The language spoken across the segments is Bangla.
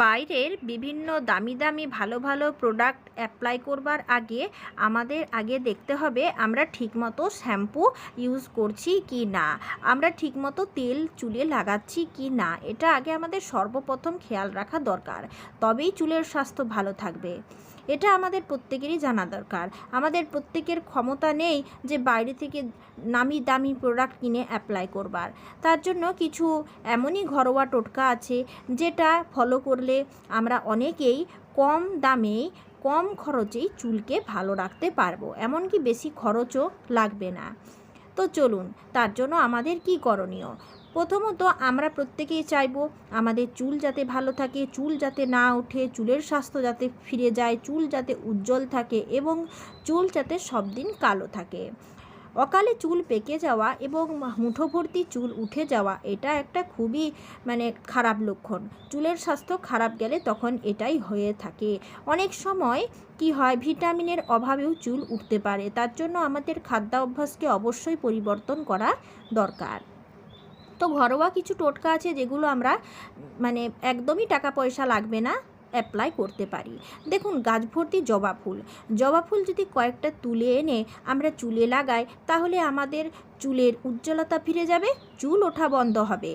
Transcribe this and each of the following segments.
বাইরের বিভিন্ন দামি দামি ভালো ভালো প্রোডাক্ট অ্যাপ্লাই করবার আগে আমাদের আগে দেখতে হবে আমরা ঠিকমতো শ্যাম্পু ইউজ করছি কি না, আমরা ঠিকমতো তেল চুলে লাগাচ্ছি কি না, এটা আগে আমাদের সর্বপ্রথম খেয়াল রাখা দরকার, তবেই চুলের স্বাস্থ্য ভালো থাকবে। এটা আমাদের প্রত্যেকেরই জানা দরকার। আমাদের প্রত্যেকের ক্ষমতা নেই যে বাইরে থেকে নামি দামি প্রোডাক্ট কিনে অ্যাপ্লাই করবার। তার জন্য কিছু এমনই ঘরোয়া টোটকা আছে যেটা ফলো করলে আমরা অনেকেই কম দামে কম খরচেই চুলকে ভালো রাখতে পারব, এমনকি বেশি খরচও লাগবে না। তো চলুন, তার জন্য আমাদের কি করণীয়? প্রথমত আমরা প্রত্যেকেই চাইব আমাদের চুল যাতে ভালো থাকে, চুল যাতে না ওঠে, চুলের স্বাস্থ্য যাতে ফিরে যায়, চুল যাতে উজ্জ্বল থাকে এবং চুল যাতে সব দিন কালো থাকে। অকালে চুল পেকে যাওয়া এবং মুঠো ভর্তি চুল উঠে যাওয়া এটা একটা খুবই মানে খারাপ লক্ষণ। চুলের স্বাস্থ্য খারাপ গেলে তখন এটাই হয়ে থাকে। অনেক সময় কি হয়, ভিটামিনের অভাবেও চুল উঠতে পারে। তার জন্য আমাদের খাদ্যাভ্যাসকে অবশ্যই পরিবর্তন করা দরকার। তো ঘরোয়া কিছু টোটকা আছে যেগুলো আমরা মানে একদমই টাকা পয়সা লাগবে না অ্যাপ্লাই করতে পারি। দেখুন, গাছ ভর্তি জবা ফুল। জবা ফুল যদি কয়েকটা তুলে এনে আমরা চুলে লাগাই, তাহলে আমাদের চুলের উজ্জ্বলতা ফিরে যাবে, চুল ওঠা বন্ধ হবে।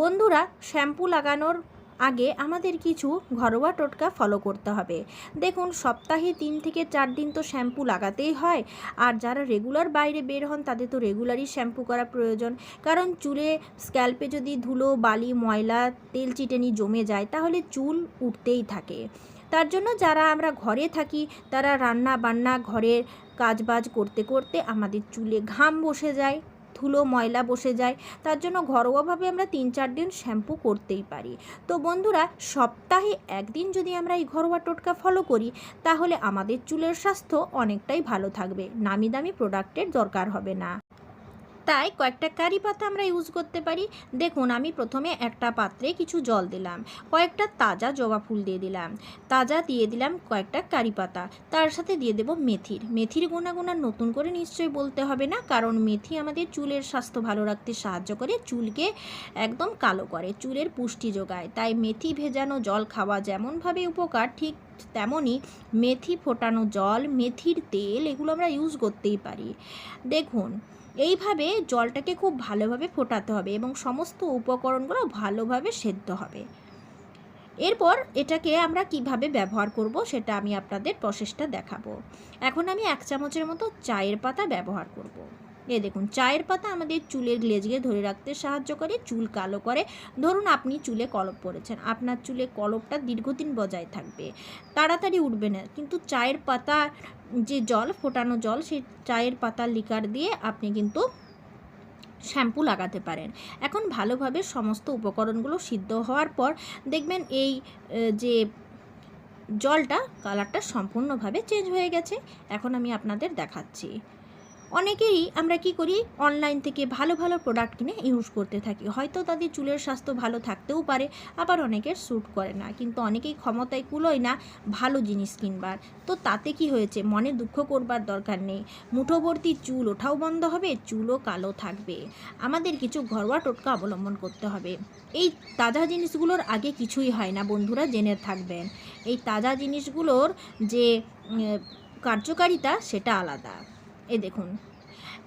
বন্ধুরা, শ্যাম্পু লাগানোর আগে আমাদের কিছু ঘরোয়া টোটকা ফলো করতে হবে। দেখুন, সপ্তাহে তিন থেকে চার দিন তো শ্যাম্পু লাগাতেই হয়। আর যারা রেগুলার বাইরে বের হন, তাদের তো রেগুলারই শ্যাম্পু করা প্রয়োজন। কারণ চুলে স্ক্যাল্পে যদি ধুলো, বালি, ময়লা, তেল চিটেনি জমে যায়, তাহলে চুল উঠতেই থাকে। তার জন্য যারা আমরা ঘরে থাকি, তারা রান্না বান্না ঘরের কাজবাজ করতে করতে আমাদের চুলে ঘাম বসে যায়। ধুলো, ময়লা বসে যায়। তার জন্য ঘরোয়াভাবে আমরা তিন চার দিন শ্যাম্পু করতেই পারি। তো বন্ধুরা, সপ্তাহে একদিন যদি আমরা এই ঘরোয়া টোটকা ফলো করি, তাহলে আমাদের চুলের স্বাস্থ্য অনেকটাই ভালো থাকবে। নামি দামি প্রোডাক্টের দরকার হবে না। তাই কয়েকটা কারি পাতা আমরা ইউজ করতে পারি। দেখুন, আমি প্রথমে একটা পাত্রে কিছু জল দিলাম, কয়েকটা তাজা জবা ফুল দিয়ে দিলাম, তাজা দিয়ে দিলাম কয়েকটা কারি পাতা, তার সাথে দিয়ে দেব মেথির। মেথির আর নতুন করে নিশ্চয়ই বলতে হবে না, কারণ মেথি আমাদের চুলের স্বাস্থ্য ভালো রাখতে সাহায্য করে, চুলকে একদম কালো করে, চুলের পুষ্টি যোগায়। তাই মেথি ভেজানো জল খাওয়া যেমনভাবে উপকার, ঠিক তেমনই মেথি ফোটানো জল, মেথির তেল এগুলো আমরা ইউজ করতেই পারি। দেখুন এইভাবে জলটাকে খুব ভালোভাবে ফোটাতে হবে এবং সমস্ত উপকরণগুলো ভালোভাবে সেদ্ধ হবে এরপর এটাকে আমরা কীভাবে ব্যবহার করব সেটা আমি আপনাদের প্রসেসটা দেখাবো এখন আমি এক চামচের মতো চায়ের পাতা ব্যবহার করব। এ দেখুন, চায়ের পাতা আমাদের চুলের গ্লেজকে ধরে রাখতে সাহায্য করে, চুল কালো করে। ধরুন আপনি চুলে কলপ পড়েছেন আপনার চুলে কলপটা দীর্ঘদিন বজায় থাকবে। তাড়াতাড়ি উঠবে না, কিন্তু চায়ের পাতা যে জল, ফোটানো জল, সেই চায়ের পাতার লিকার দিয়ে আপনি কিন্তু শ্যাম্পু লাগাতে পারেন। এখন ভালোভাবে সমস্ত উপকরণগুলো সিদ্ধ হওয়ার পর দেখবেন এই যে জলটা, কালারটা সম্পূর্ণভাবে চেঞ্জ হয়ে গেছে। এখন আমি আপনাদের দেখাচ্ছি। অনেকেই আমরা কি করি অনলাইন থেকে ভালো ভালো প্রোডাক্ট কিনে ইউজ করতে থাকি। হয়তো তাদের চুলের স্বাস্থ্য ভালো থাকতেও পারে, আবার অনেকের স্যুট করে না। কিন্তু অনেকেই ক্ষমতায় কুলোয় না ভালো জিনিস কিনবার। তো তাতে কি হয়েছে? মনে দুঃখ করবার দরকার নেই। মুঠোবর্তী চুল ওঠাও বন্ধ হবে, চুলও কালো থাকবে। আমাদের কিছু ঘরোয়া টোটকা অবলম্বন করতে হবে। এই তাজা জিনিসগুলোর আগে কিছুই হয় না, বন্ধুরা, জেনে থাকবেন। এই তাজা জিনিসগুলোর যে কার্যকারিতা সেটা আলাদা। এই দেখুন।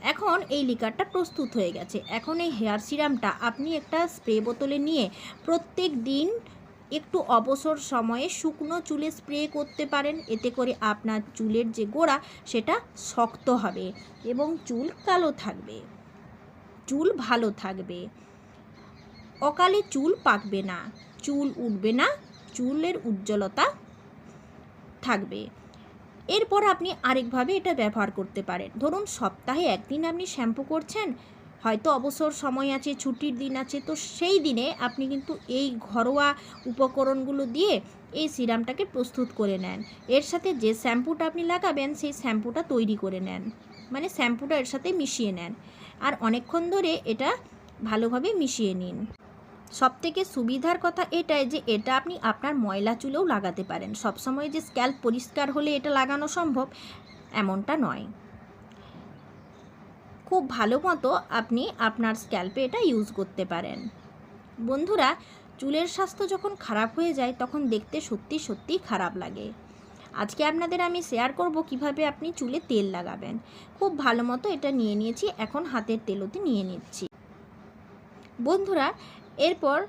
এখন এই লিকারটা প্রস্তুত হয়ে গেছে। এখন এই হেয়ার সিরামটা আপনি একটা স্প্রে বোতলে নিয়ে প্রত্যেক দিন একটু অবসর সময়ে শুকনো চুলে স্প্রে করতে পারেন। এতে করে আপনার চুলের যে গোড়া, সেটা শক্ত হবে এবং চুল কালো থাকবে। চুল ভালো থাকবে। অকালে চুল পাকবে না। চুল উঠবে না। চুলের উজ্জ্বলতা থাকবে। এরপর আপনি আরেকভাবে এটা ব্যবহার করতে পারেন। ধরুন, সপ্তাহে একদিন আপনি শ্যাম্পু করছেন, হয়তো অবসর সময় আছে, ছুটির দিন আছে, তো সেই দিনে আপনি কিন্তু এই ঘরোয়া উপকরণগুলো দিয়ে এই সিরামটাকে প্রস্তুত করে নেন। এর সাথে যে শ্যাম্পুটা আপনি লাগাবেন, সেই শ্যাম্পুটা তৈরি করে নেন। মানে শ্যাম্পুটা এর সাথে মিশিয়ে নেন। আর অনেকক্ষণ ধরে এটা ভালোভাবে মিশিয়ে নিন। সব থেকে সুবিধার কথা এটাই যে এটা আপনি আপনার ময়লা চুলেও লাগাতে পারেন। সবসময় যে স্ক্যাল্প পরিষ্কার হলে এটা লাগানো সম্ভব, এমনটা নয়। খুব ভালো মতো আপনি আপনার স্ক্যাল্পে এটা ইউজ করতে পারেন। বন্ধুরা, চুলের স্বাস্থ্য যখন খারাপ হয়ে যায়, তখন দেখতে সত্যি সত্যি খারাপ লাগে। আজকে আপনাদের আমি শেয়ার করব কীভাবে আপনি চুলে তেল লাগাবেন। খুব ভালো মতো এটা নিয়ে নিয়েছি, এখন হাতের তেলতে নিয়ে নিচ্ছি। বন্ধুরা এরপর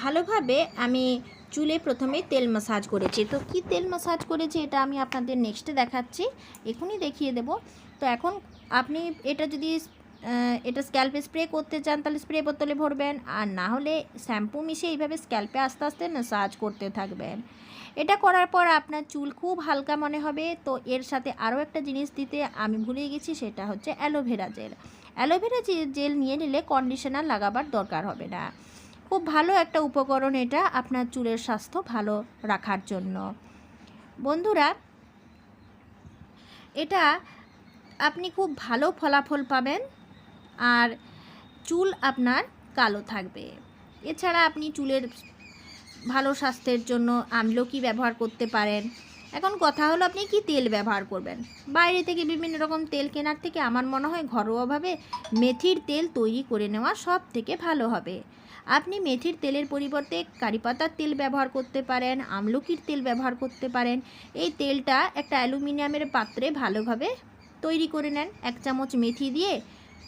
ভালোভাবে আমি চুলে প্রথমে তেল মাসাজ করেছি। তো কি তেল মাসাজ করেছি এটা আমি আপনাদের নেক্সটে দেখাচ্ছি। এখনই দেখিয়ে দেব। তো এখন আপনি এটা যদি এটা স্ক্যাল্পে স্প্রে করতে চান তাহলে স্প্রে বোতলে ভরবেন। আর না হলে শ্যাম্পু মিশিয়ে এইভাবে স্ক্যাল্পে আস্তে আস্তে ম্যাসাজ করতে থাকবেন। এটা করার পর আপনার চুল খুব হালকা মনে হবে। তো এর সাথে আরও একটা জিনিস দিতে আমি ভুলে গেছি, সেটা হচ্ছে অ্যালোভেরা জেল। অ্যালোভেরা জেল নিয়ে নিলে কন্ডিশনার লাগাবার দরকার হবে না। খুব ভালো একটা উপকরণ এটা আপনার চুলের স্বাস্থ্য ভালো রাখার জন্য। বন্ধুরা, এটা আপনি খুব ভালো ফলাফল পাবেন আর চুল আপনার কালো থাকবে। এছাড়া আপনি চুলের ভালো স্বাস্থ্যের জন্য আমলকি ব্যবহার করতে পারেন। এখন কথা হলো আপনি কি তেল ব্যবহার করবেন? বাইরে থেকে বিভিন্ন রকম তেল কেনার থেকে আমার মনে হয় ঘরোয়াভাবে মেথির তেল তৈরি করে নেওয়া সব থেকে ভালো হবে। আপনি মেথির তেলের পরিবর্তে কারি পাতার তেল ব্যবহার করতে পারেন, আমলকির তেল ব্যবহার করতে পারেন। এই তেলটা একটা অ্যালুমিনিয়ামের পাত্রে ভালোভাবে তৈরি করে নেন। এক চামচ মেথি দিয়ে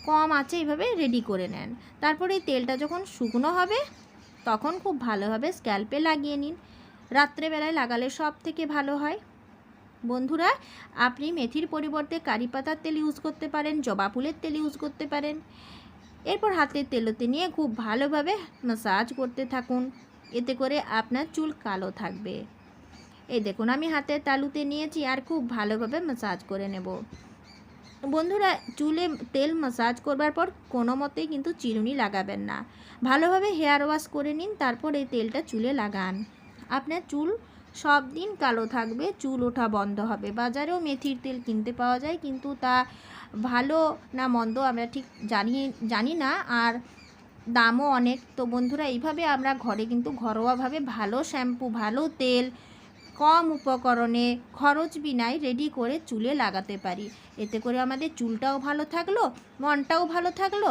কম আছে এইভাবে রেডি করে নেন। তারপরে এই তেলটা যখন শুকনো হবে, তখন খুব ভালোভাবে স্ক্যাল্পে লাগিয়ে নিন। রাত্রেবেলায় লাগালে সব থেকে ভালো হয়? বন্ধুরা, আপনি মেথির পরিবর্তে কারি পাতার তেল ইউজ করতে পারেন, জবা ফুলের তেল ইউজ করতে পারেন। এরপর হাতের তেলোতে নিয়ে খুব ভালোভাবে মাসাজ করতে থাকুন। এতে করে আপনার চুল কালো থাকবে। এই দেখুন, আমি হাতের তালুতে নিয়েছি আর খুব ভালোভাবে মাসাজ করে নেব। বন্ধুরা, চুলে তেল মাসাজ করবার পর কোনো মতেই কিন্তু চিরুনি লাগাবেন না। ভালোভাবে হেয়ার ওয়াশ করে নিন, তারপর এই তেলটা চুলে লাগান। আপনার চুল সব দিন কালো থাকবে, চুল ওঠা বন্ধ হবে। বাজারেও মেথির তেল কিনতে পাওয়া যায়, কিন্তু তা ভালো না মন্দ আমরা ঠিক জানি জানি না। আর দামও অনেক। তো বন্ধুরা, এইভাবে আমরা ঘরে কিন্তু ঘরোয়াভাবে ভালো শ্যাম্পু, ভালো তেল, কম উপকরণে, খরচ বিনায় রেডি করে চুলে লাগাতে পারি। এতে করে আমাদের চুলটাও ভালো থাকল, মনটাও ভালো থাকল,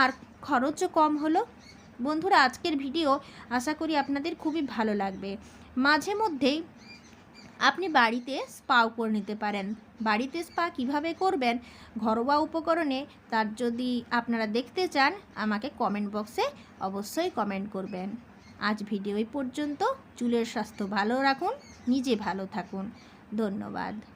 আর খরচও কম হলো। বন্ধুরা, আজকের ভিডিও আশা করি আপনাদের খুবই ভালো লাগবে। মাঝে মধ্যেই আপনি বাড়িতে স্পাও করে নিতে পারেন। বাড়িতে স্পা কীভাবে করবেন, ঘরোয়া উপকরণে, তার যদি আপনারা দেখতে চান, আমাকে কমেন্ট বক্সে অবশ্যই কমেন্ট করবেন। আজ ভিডিও পর্যন্ত। চুলের স্বাস্থ্য ভালো রাখুন, নিজে ভালো থাকুন। ধন্যবাদ।